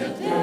to do.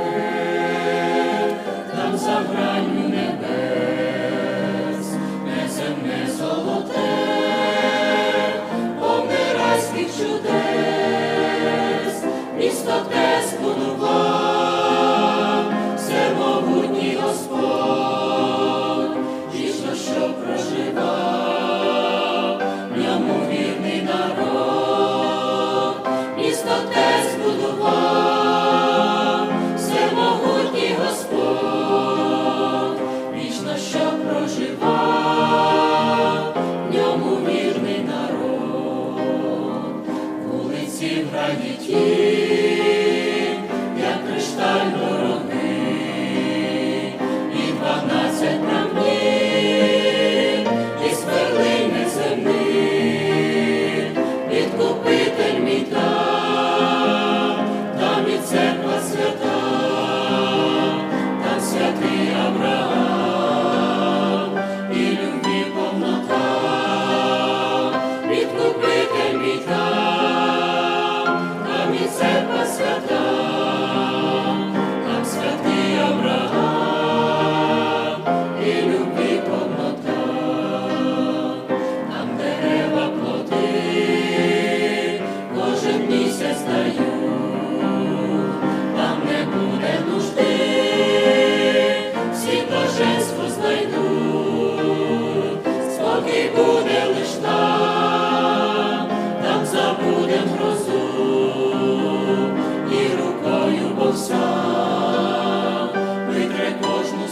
зібрані ті.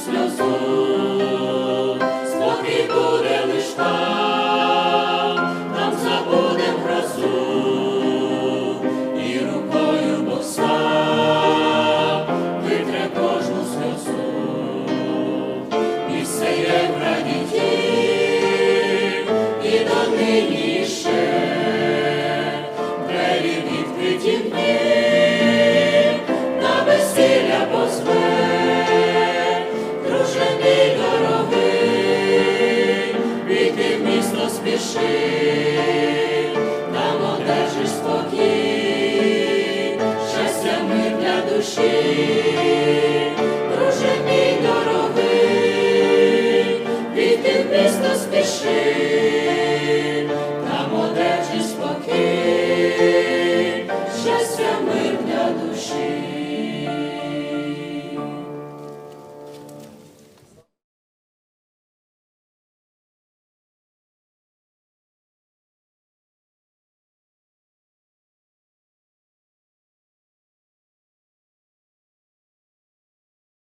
сльозу, спокій буде лиш там, там забуде грозу, і рукою Бог витре кожну сльозу, і все є в радіті, і до ниніше, двері відкриті дні. she